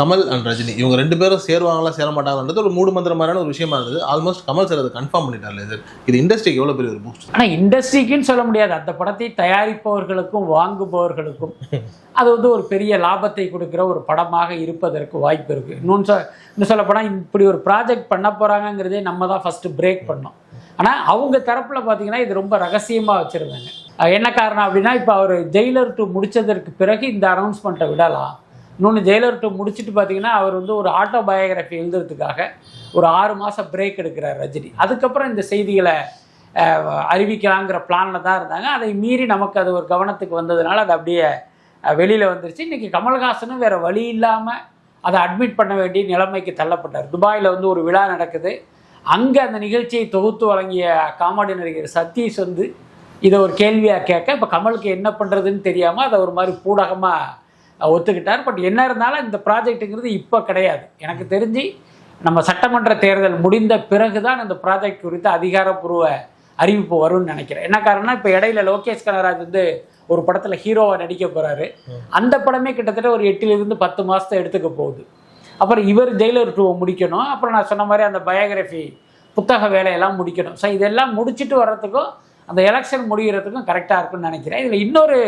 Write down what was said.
Kamal and Rajini. இவங்க ரெண்டு பேரும் சேருவாங்களா சேர மாட்டாங்கன்றது ஒரு மூடு மந்திர மாதிரியான ஒரு விஷயமா இருந்தது. ஆல்மோஸ்ட் கமல் சார் அதை கன்ஃபார்ம் பண்ணிட்டார்ல சார் இது இண்டஸ்ட்ரிக்கு எவ்வளவு பெரிய ஒரு பூஸ்ட் ஆனால் இண்டஸ்ட்ரிக்குன்னு சொல்ல முடியாது. அந்த படத்தை தயாரிப்பவர்களுக்கும் வாங்குபவர்களுக்கும் அது வந்து ஒரு பெரிய லாபத்தை கொடுக்குற ஒரு படமாக இருப்பதற்கு வாய்ப்பு இருக்குது இன்னொன்று சொ இன்னும் சொல்ல போனால் இப்படி ஒரு ப்ராஜெக்ட் பண்ண போகிறாங்கங்கிறதே நம்ம தான் ஃபஸ்ட்டு பிரேக் பண்ணோம். ஆனால் அவங்க தரப்பில் பார்த்தீங்கன்னா இது ரொம்ப ரகசியமாக வச்சுருந்தாங்க. என்ன காரணம் அப்படின்னா இப்போ அவர் ஜெயிலர் டூ முடிச்சதற்கு பிறகு இந்த அனௌன்ஸ்மெண்ட்டை விடலாம். இன்னொன்று ஜெயிலர் டூ முடிச்சுட்டு பார்த்தீங்கன்னா அவர் வந்து ஒரு ஆட்டோ பயோகிராஃபி எழுதுறதுக்காக ஒரு ஆறு மாதம் பிரேக் எடுக்கிறார் ரஜினி. அதுக்கப்புறம் இந்த செய்திகளை அறிவிக்கலாங்கிற பிளானில் தான் இருந்தாங்க. அதை மீறி நமக்கு அது ஒரு கவனத்துக்கு வந்ததுனால அது அப்படியே வெளியில் வந்துருச்சு. இன்றைக்கி கமல்ஹாசனும் வேறு வழி இல்லாமல் அதை அட்மிட் பண்ண வேண்டிய நிலைமைக்கு தள்ளப்பட்டார். துபாயில் வந்து ஒரு விழா நடக்குது. அங்கே அந்த நிகழ்ச்சியை தொகுத்து வழங்கிய காமெடி நடிகர் சதீஷ் வந்து இதை ஒரு கேள்வியாக கேட்க இப்போ கமலுக்கு என்ன பண்ணுறதுன்னு தெரியாமல் அதை ஒரு மாதிரி பூடகமாக ஒத்துக்கிட்டார். பட் என்ன இருந்தாலும் இந்த ப்ராஜெக்ட்டுங்கிறது இப்போ கிடையாது. எனக்கு தெரிஞ்சு நம்ம சட்டமன்ற தேர்தல் முடிந்த பிறகு தான் இந்த ப்ராஜெக்ட் குறித்த அதிகாரப்பூர்வ அறிவிப்பு வரும்னு நினைக்கிறேன். என்ன காரணம்னா இப்போ இடையில லோகேஷ் கனகராஜ் வந்து ஒரு படத்தில் ஹீரோவாக நடிக்க போகிறாரு அந்த படமே கிட்டத்தட்ட ஒரு எட்டிலிருந்து பத்து மாதத்தை எடுத்துக்க போகுது. அப்புறம் இவர் ஜெயிலர் டூவை முடிக்கணும். அப்புறம் நான் சொன்ன மாதிரி அந்த பயோகிராஃபி புத்தக வேலையெல்லாம் முடிக்கணும். ஸோ இதெல்லாம் முடிச்சுட்டு வர்றதுக்கும் அந்த எலெக்ஷன் முடிகிறதுக்கும் கரெக்டாக இருக்கும்னு நினைக்கிறேன். இதில் இன்னொரு